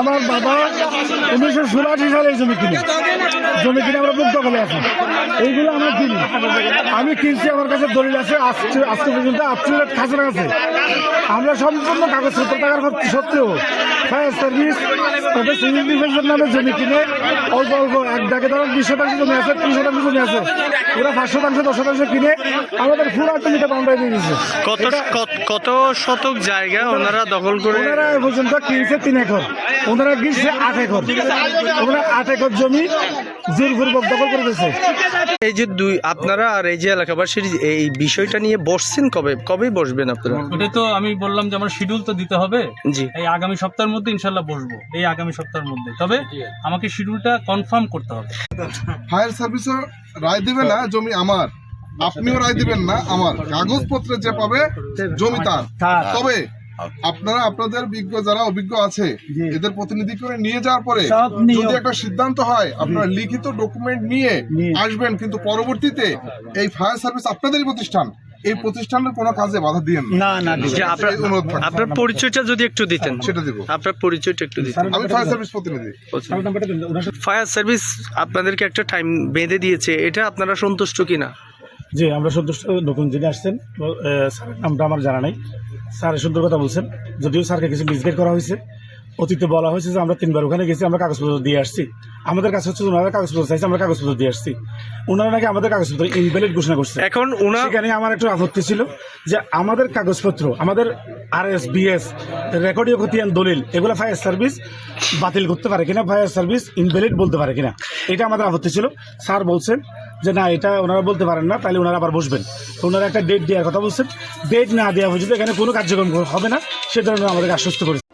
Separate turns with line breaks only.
আমার বাবা উনিশশো ষোলাশি সালে জমি কিনে। জমি কিনে আমরা মুক্ত করে আছি। এইগুলো আমার কিনি। আমি কিনছি, আমার কাছে দলিল আছে, আজকে পর্যন্ত আটচল্লিশ খাজনা আছে। আমরা সম্পূর্ণ কাগজপত্র টাকার সত্ত্বেও ফায়ার সার্ভিস তাদের সিভিল ডিফেন্সের নামে জমি কিনে অল্প অল্প এক ডাকে ধরো বিশ শতাংশ জমি আছে ত্রিশ শতাংশ জমি আছে ওরা পাঁচ শতাংশ দশ শতাংশ কিনে আমাদের ফুল জমিটা বাউন্ডারি দিয়ে দিয়েছে।
কত কত- কত শতক জায়গা ওনারা দখল করে
ওনারা এ পর্যন্ত কিনছে তিন একর ওনারা কিনছে আট একর ওনারা আট একর জমি জোরপূর্বক দখল করে দিয়েছে
এই যে দুই আপনারা আর এই যে এলাকাবাসীর এই বিষয়টা নিয়ে বসছেন কবে? কবে বসবেন আপনারা?
ওটাই তো আমি বললাম যে আমার শিডিউল তো দিতে হবে।
জি।
এই আগামী সপ্তাহের মধ্যে ইনশাল্লাহ বসবো এই আগামী সপ্তাহের মধ্যে। তবে আমাকে শিডিউলটা কনফার্ম করতে হবে।
ফায়ার সার্ভিসও রায় দিবে না জমি আমার। আপনিও রায় দিবেন না আমার। কাগজপত্রে যে পাবে জমি তার। তবে আপনারা আপনাদের বিজ্ঞ যারা অভিজ্ঞ আছে এদের প্রতিনিধি করে নিয়ে যাওয়ার পরে যদি একটা সিদ্ধান্ত হয় আপনারা লিখিত ডকুমেন্ট নিয়ে। আসবেন কিন্তু পরবর্তীতে এই ফায়ার সার্ভিস আপনাদেরই প্রতিষ্ঠান। এই প্রতিষ্ঠানের কোনো কাজে বাধা দিয়েন না।
না না
আপনার পরিচয়টা যদি একটু দিতেন।
সেটা দিব।
আপনার পরিচয়টা একটু দিতেন।
আমি ফায়ার সার্ভিস প্রতিনিধি।
ফায়ার সার্ভিস আপনাদেরকে একটা টাইম বেঁধে দিয়েছে। এটা আপনারা সন্তুষ্ট কিনা?
জি আমরা সন্তুষ্ট। নতুন যিনি আসছেন নামটা আমার জানা নাই। স্যার সুন্দর কথা বলছেন। যদিও স্যারকে কিছু মিসগাইড করা হয়েছে। অতীতে বলা হয়েছে যে আমরা তিনবার ওখানে গেছি আমরা কাগজপত্র দিয়ে আসছি। আমাদের কাছে হচ্ছে ওনারা কাগজপত্র চাইছে আমরা কাগজপত্র দিয়ে আসছি। ওনারা নাকি আমাদের কাগজপত্র ইনভ্যালিড ঘোষণা করছে।
এখন ওনার
সেখানে আমার একটু আপত্তি ছিল যে আমাদের কাগজপত্র আমাদের আর এস বিএস রেকর্ডীয় খতিয়ান দলিল এগুলো ফায়ার সার্ভিস বাতিল করতে পারে কিনা ফায়ার সার্ভিস ইনভ্যালিড বলতে পারে কিনা এটা আমাদের আপত্তি ছিল। স্যার বলছেন যে না এটা ওনারা বলতে পারেন না তাহলে ওনারা আবার বসবেন। তো ওনারা একটা ডেট দেওয়ার কথা বলছেন। ডেট না দেওয়া পর্যন্ত এখানে কোনো কার্যক্রম হবে না সে ধরনের আমাদেরকে আশ্বস্ত করেছে।